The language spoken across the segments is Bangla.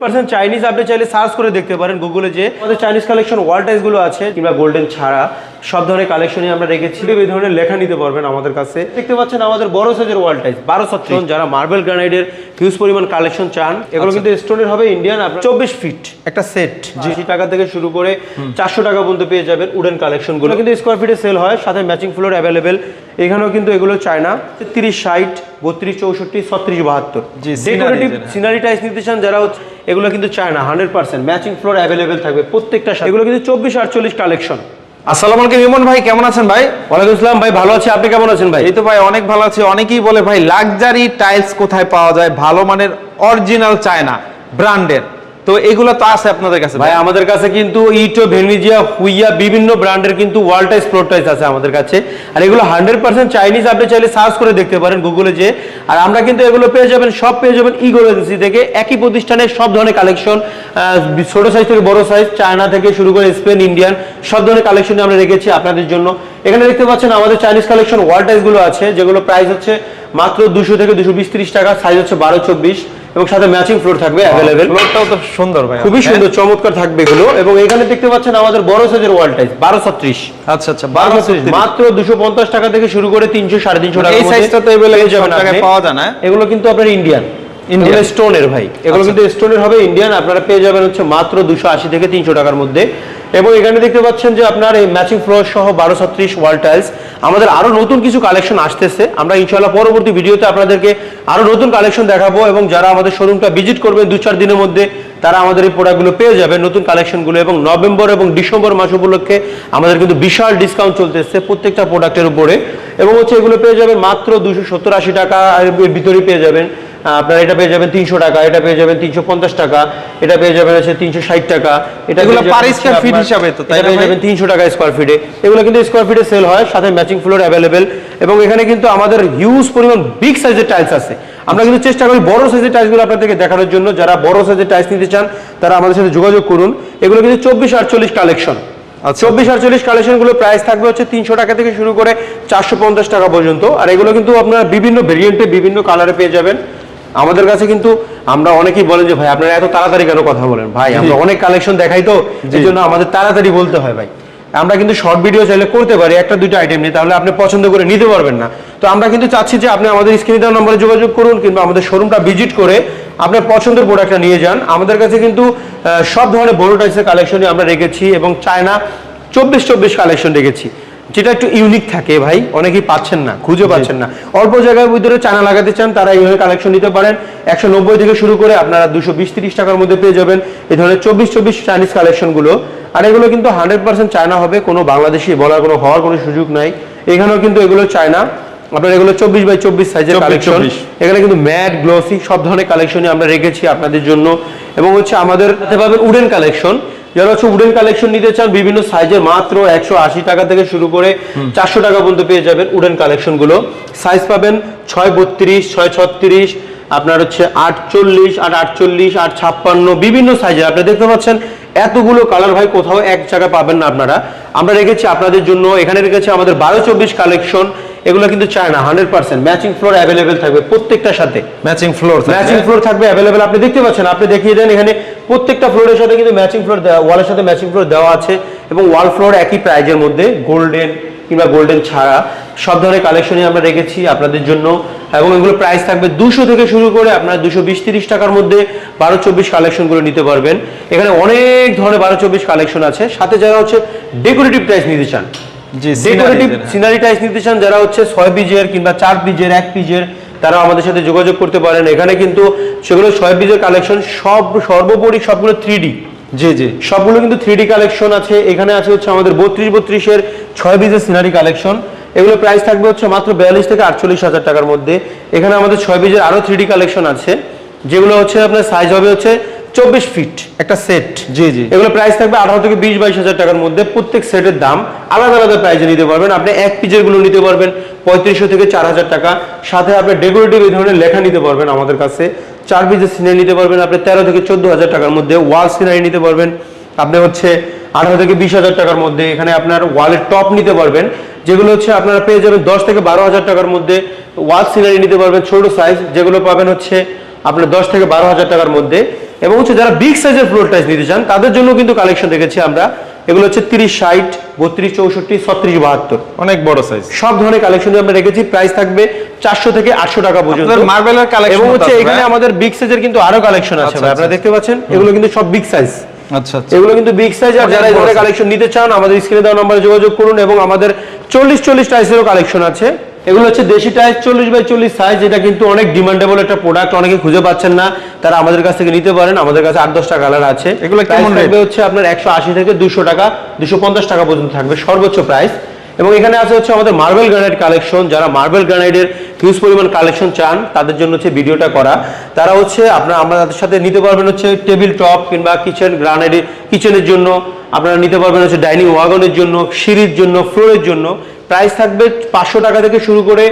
পার্সেন্ট চাইনিজ আপনি চাইলে সার্চ করে দেখতে পারেন গুগলে যে আমাদের চাইনিজ কালেকশন ওয়াল টাইসগুলো আছে কিংবা গোল্ডেন ছাড়া সব ধরনের কালেকশনই আমরা রেখেছি। এই ধরনের লেখা নিতে পারবেন আমাদের কাছে। দেখতে পাচ্ছেন আমাদের বড় সাইজের ওয়াল টাইস বারো ছত্রিশ যারা মার্বেল গ্রানাইটের হিউজ পরিমাণ কালেকশন চান। এগুলো কিন্তু স্টোনের হবে ইন্ডিয়ান আপনার চব্বিশ ফিট একটা সেট আশি টাকা থেকে শুরু করে চারশো টাকা পর্যন্ত পেয়ে যাবেন উডেন কালেকশনগুলো কিন্তু স্কোয়ার ফিটে সেল হয় সাথে ম্যাচিং ফ্লোর অ্যাভেলেবেল এখানেও কিন্তু এগুলো চায় না। তিরিশ ষাট বত্রিশ চৌষট্টি ছত্রিশ বাহাত্তর। ডেকোরেটিভ সিনারি টাইস নিতে চান যারা এগুলো কিন্তু চায় না hundred percent matching floor available থাকবে প্রত্যেকটা। এগুলো কিন্তু চব্বিশ আটচল্লিশ কালেকশন আসসালামু আলাইকুম ইমন ভাই কেমন আছেন ভাই? ওয়ালাইকুম আসসালাম ভাই ভালো আছি। আপনি কেমন আছেন ভাই? এই তো ভাই অনেক ভালো আছে। অনেকেই বলে ভাই লাক্সারি টাইলস কোথায় পাওয়া যায়? ভালো মানের অরিজিনাল চায়না ব্র্যান্ডের তো এগুলো তো আছে আপনাদের কাছে। ভাই, আমাদের কাছে কিন্তু ইটো, ভেনিজিয়া, হুইয়া বিভিন্ন ব্র্যান্ডের কিন্তু ওয়াল টাইস ফ্লোর আছে আমাদের কাছে। আর এগুলো হান্ড্রেড পার্সেন্ট চাইনিজ আপনি চাইলে সার্চ করে দেখতে পারেন গুগলে যে আর আমরা কিন্তু এগুলো পেয়ে যাবেন, সব পেয়ে যাবেন ইগোর এজেন্সি থেকে। একই প্রতিষ্ঠানের সব ধরনের কালেকশন ছোট সাইজ থেকে বড় সাইজ চায়না থেকে শুরু করে স্পেন ইন্ডিয়ান সব ধরনের কালেকশন আমরা রেখেছি আপনাদের জন্য। এখানে দেখতে পাচ্ছেন আমাদের চাইনিজ কালেকশন ওয়াল টাইসগুলো আছে, যেগুলো প্রাইস হচ্ছে মাত্র দুশো থেকে দুশো টাকা সাইজ হচ্ছে বারো চব্বিশ। এবং সাথে ম্যাচিং ফ্লোর থাকবে অ্যাভেলেবেল ফ্লোরটাও তো সুন্দর ভাই খুবই হ্যাঁ? সুন্দর চমৎকার থাকবে এগুলো এবং এখানে দেখতে পাচ্ছেন আমাদের বড় সাইজের ওয়াল টাইস বারো ছত্রিশ আচ্ছা আচ্ছা বারো মাত্র দুশো পঞ্চাশ টাকা থেকে শুরু করে তিনশো সাড়ে তিনশো টাকা এই size টা তো পাওয়া যায় না? এগুলো কিন্তু আপনার ইন্ডিয়ান। ইন্ডিয়ান স্টোনের ভাই এগুলো আচ্ছা। কিন্তু স্টোনের হবে ইন্ডিয়ান আপনারা পেয়ে যাবেন হচ্ছে মাত্র দুশো আশি থেকে তিনশো টাকার মধ্যে এবং এখানে দেখতে পাচ্ছেন যে আপনার এই ম্যাচিং ফ্লোর সহ বারো ছত্রিশ ওয়াল টাইলস আমাদের আরও নতুন কিছু কালেকশন আসতেছে। আমরা ইনশাল্লাহ পরবর্তী ভিডিওতে আপনাদেরকে আরও নতুন কালেকশন দেখাবো এবং যারা আমাদের শোরুমটা ভিজিট করবেন দু চার দিনের মধ্যে, তারা আমাদের এই প্রোডাক্টগুলো পেয়ে যাবে নতুন কালেকশনগুলো এবং নভেম্বর এবং ডিসেম্বর মাস উপলক্ষে আমাদের কিন্তু বিশাল ডিসকাউন্ট চলতেছে প্রত্যেকটা প্রোডাক্টের উপরে। এবং হচ্ছে এগুলো পেয়ে যাবেন মাত্র দুশো সত্তর আশি টাকা, এর ভিতরেই পেয়ে যাবেন। আপনারা এটা পেয়ে যাবেন তিনশো টাকা এটা পেয়ে যাবেন তিনশো পঞ্চাশ টাকা এটা পেয়ে যাবেন হচ্ছে তিনশো ষাট টাকা এটা হিসাবে তো, তাই পেয়ে যাবেন তিনশো টাকা স্কোয়ার ফিটে এগুলো কিন্তু স্কোয়ার ফিটে সেল হয় সাথে ম্যাচিং ফ্লোর অ্যাভেলেবেল এবং এখানে কিন্তু আমাদের হিউজ পরিমাণ বিগ সাইজের টাইলস আছে। আমরা কিন্তু চেষ্টা করি বড় সাইজের টাইলসগুলো আপনাদেরকে দেখানোর জন্য। যারা বড় সাইজের টাইলস নিতে চান তারা আমাদের সাথে যোগাযোগ করুন। এগুলো কিন্তু চব্বিশ আটচল্লিশ কালেকশন আচ্ছা। চব্বিশ আটচল্লিশ কালেকশনগুলো প্রাইস থাকবে হচ্ছে তিনশো টাকা থেকে শুরু করে চারশো পঞ্চাশ টাকা পর্যন্ত। আর এগুলো কিন্তু আপনারা বিভিন্ন ভেরিয়েন্টে বিভিন্ন কালারে পেয়ে যাবেন। আমাদের কাছে কিন্তু আমরা অনেকেই বলেন যে ভাই আপনারা এত তাড়াতাড়ি কেন কথা বলেন? ভাই আমরা অনেক কালেকশন দেখাই তো এই জন্য আমাদের তাড়াতাড়ি বলতে হয় ভাই। আমরা কিন্তু শর্ট ভিডিও চাইলে করতে পারি একটা দুইটা আইটেম নিয়ে তাহলে আপনি পছন্দ করে নিতে পারবেন না। তো আমরা কিন্তু চাচ্ছি যে আপনি আমাদের স্ক্রিনে দেওয়া নম্বরে যোগাযোগ করুন কিংবা আমাদের শোরুমটা ভিজিট করে আপনার পছন্দের প্রোডাক্টটা নিয়ে যান। আমাদের কাছে কিন্তু সব ধরনের বড় টাইপসের কালেকশনই আমরা রেখেছি এবং চায়না চব্বিশ চব্বিশ কালেকশন রেখেছি। যেটা একটু ইউনিক থাকে ভাই অনেকেই পাচ্ছেন না খুঁজে পাচ্ছেন না। অল্প জায়গার ভিতরে চায়না লাগাতে চান তারা এইভাবে কালেকশন নিতে পারেন। একশো নব্বই থেকে শুরু করে আপনারা দুশো বিশ তিরিশ টাকার মধ্যে পেয়ে যাবেন এই ধরনের চব্বিশ চব্বিশ চাইনিজ কালেকশনগুলো আর এগুলো কিন্তু হান্ড্রেড পার্সেন্ট চায়না হবে কোনো বাংলাদেশি বলার কোনো হওয়ার কোনো সুযোগ নাই। এখানেও কিন্তু এগুলো চায়না আপনার এগুলো চব্বিশ বাই চব্বিশ সাইজের 24 কালেকশন এখানে কিন্তু ম্যাট গ্লসি সব ধরনের কালেকশনই আমরা রেখেছি আপনাদের জন্য। এবং হচ্ছে আমাদের পাবেন উডেন কালেকশন যারা হচ্ছে উডেন কালেকশন নিতে চান বিভিন্ন সাইজের মাত্র একশো আশি টাকা থেকে শুরু করে চারশো টাকা পর্যন্ত পেয়ে যাবেন উডেন কালেকশনগুলো। সাইজ পাবেন ছয় বত্রিশ ছয় ছত্রিশ আপনার হচ্ছে আটচল্লিশ আট আটচল্লিশ আট ছাপ্পান্ন বিভিন্ন সাইজের আপনি দেখতে পাচ্ছেন এতগুলো কালার ভাই কোথাও এক জায়গায় পাবেন না আপনারা। আমরা রেখেছি আপনাদের জন্য এখানে রেখেছি আমাদের বারো চব্বিশ কালেকশন এগুলো কিন্তু চায় না hundred percent matching floor available থাকবে প্রত্যেকটার সাথে। ম্যাচিং ফ্লোর ম্যাচিং ফ্লোর থাকবে অ্যাভেলেবেল আপনি দেখতে পাচ্ছেন আপনি দেখিয়ে দেন এখানে প্রত্যেকটা ফ্লোরের সাথে কিন্তু ম্যাচিং ফ্লোর দেওয়া ওয়ালের সাথে ম্যাচিং ফ্লোর দেওয়া আছে এবং ওয়াল ফ্লোর একই প্রাইজের মধ্যে গোল্ডেন কিংবা গোল্ডেন ছাড়া। সব ধরনের কালেকশনই আমরা রেখেছি আপনাদের জন্য। এবং এগুলো প্রাইস থাকবে দুশো থেকে শুরু করে আপনারা দুশো বিশ তিরিশ টাকার মধ্যে বারো চব্বিশ কালেকশনগুলো নিতে পারবেন। এখানে অনেক ধরনের বারো চব্বিশ কালেকশন আছে। সাথে যারা হচ্ছে ডেকোরেটিভ টাইস নিতে চান ডেকোরেটিভ সিনারি টাইস নিতে চান যারা হচ্ছে ছয় পিজের কিংবা চার পিজের এক পিজের তারা আমাদের সাথে যোগাযোগ করতে পারেন। এখানে কিন্তু সেগুলো ছয় কালেকশন সব সর্বোপরি সবগুলো থ্রি ডি জি জি। সবগুলো কিন্তু থ্রি ডি কালেকশন আছে। এখানে আছে হচ্ছে আমাদের বত্রিশ বত্রিশের ছয় বিজের সিনারি কালেকশন এগুলো প্রাইস থাকবে হচ্ছে মাত্র বিয়াল্লিশ থেকে আটচল্লিশ হাজার টাকার মধ্যে। এখানে আমাদের ছয় বিজের আরও থ্রি ডি কালেকশন আছে। যেগুলো হচ্ছে আপনার সাইজ হবে হচ্ছে চব্বিশ ফিট একটা সেট জি জি। এগুলো প্রাইস থাকবে আঠারো থেকে বিশ বাইশ হাজার টাকার মধ্যে প্রত্যেক সেটের দাম আলাদা আলাদা প্রাইসে নিতে পারবেন। আপনি এক পিজেরগুলো নিতে পারবেন পঁয়ত্রিশশো থেকে চার হাজার টাকা। সাথে আপনি ডেকোরেটিভ এই ধরনের লেখা নিতে পারবেন আমাদের কাছে। চার পিজের সিনারি নিতে পারবেন আপনি তেরো থেকে চোদ্দ হাজার টাকার মধ্যে ওয়াল সিনারি নিতে পারবেন। আপনি হচ্ছে আঠারো থেকে বিশ হাজার টাকার মধ্যে এখানে আপনার ওয়ালের টপ নিতে পারবেন। যেগুলো হচ্ছে আপনারা পেয়ে যাবেন দশ থেকে বারো হাজার টাকার মধ্যে ওয়াল সিনারি নিতে পারবেন ছোট সাইজ যেগুলো পাবেন হচ্ছে আপনার দশ থেকে বারো হাজার টাকার মধ্যে। এবং হচ্ছে যারা বিগ সাইজের ফ্লোর টাইলস নিতে চান তাদের জন্য কিন্তু কালেকশন রেখেছি আমরা। এগুলো হচ্ছে তিরিশ ষাট বত্রিশ চৌষট্টি ছত্রিশ বাহাত্তর। অনেক বড় সাইজ সব ধরনের কালেকশন আমরা রেখেছি। প্রাইস থাকবে চারশো থেকে আটশো টাকা পর্যন্ত। মার্বেলের কালেকশন এবং হচ্ছে এখানে আমাদের বিগ সাইজের কিন্তু আরও কালেকশন আছে আচ্ছা, ভাই। আপনারা আচ্ছা। দেখতে পাচ্ছেন? এগুলো কিন্তু সব বিগ সাইজ আচ্ছা আচ্ছা। এগুলো কিন্তু বিগ সাইজ আর যারা এই ধরনের কালেকশন নিতে চান আমাদের স্ক্রিনে দেওয়া নম্বরে যোগাযোগ করুন এবং আমাদের চল্লিশ চল্লিশ টাইসেরও কালেকশন আছে। এগুলো হচ্ছে দেশি টাইজ চল্লিশ বাই চল্লিশ সাইজ এটা কিন্তু অনেক ডিমান্ডেবল একটা প্রোডাক্ট অনেকে খুঁজে পাচ্ছেন না। তারা আমাদের কাছ থেকে নিতে পারেন আমাদের কাছে আট দশটা কালার আছে। এগুলো Price কেমন থাকবে হচ্ছে আপনার একশো আশি থেকে দুশো টাকা দুশো পঞ্চাশ টাকা পর্যন্ত থাকবে সর্বোচ্চ প্রাইস এবং এখানে আছে হচ্ছে আমাদের মার্বেল গ্রানাইট কালেকশন যারা মার্বেল গ্রানাইটের হিউজ পরিমাণ কালেকশন চান, তাদের জন্য হচ্ছে ভিডিওটা করা। তারা হচ্ছে আপনারা আমাদের সাথে নিতে পারবেন হচ্ছে টেবিল টপ কিংবা কিচেন গ্রানাইটের কিচেনের জন্য। আপনারা নিতে পারবেন হচ্ছে ডাইনিং ওয়াগনের জন্য, সিঁড়ির জন্য ফ্লোরের জন্য। প্রাইস থাকবে পাঁচশো টাকা থেকে শুরু করে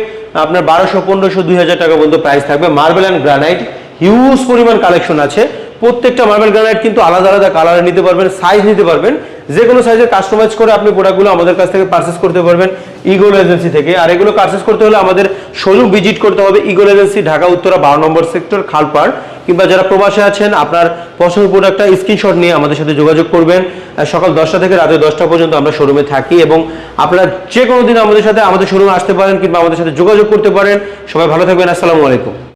আপনার বারোশো, পনেরোশো, দুই হাজার টাকা পর্যন্ত প্রাইস থাকবে। মার্বেল অ্যান্ড গ্রানাইট হিউজ পরিমাণ কালেকশন আছে। প্রত্যেকটা মার্বেল গ্রানাইট কিন্তু আলাদা আলাদা কালারে নিতে পারবেন সাইজ নিতে পারবেন। যে কোনো সাইজের কাস্টমাইজ করে আপনি প্রোডাক্টগুলো আমাদের কাছ থেকে পারচেস করতে পারবেন ইগোল এজেন্সি থেকে। আর এগুলো পারচেস করতে হলে আমাদের শোরুম ভিজিট করতে হবে ইগোল এজেন্সি ঢাকা, উত্তরা, বারো নম্বর সেক্টর খালপাড়। কিংবা যারা প্রবাসে আছেন, আপনার পছন্দের প্রোডাক্টটা স্ক্রিনশট নিয়ে আমাদের সাথে যোগাযোগ করবেন। সকাল দশটা থেকে রাতে দশটা পর্যন্ত আমরা শোরুমে থাকি এবং আপনারা যে কোনো দিন আমাদের সাথে, আমাদের শোরুমে আসতে পারেন কিংবা আমাদের সাথে যোগাযোগ করতে পারেন। সবাই ভালো থাকবেন, আসসালামু আলাইকুম।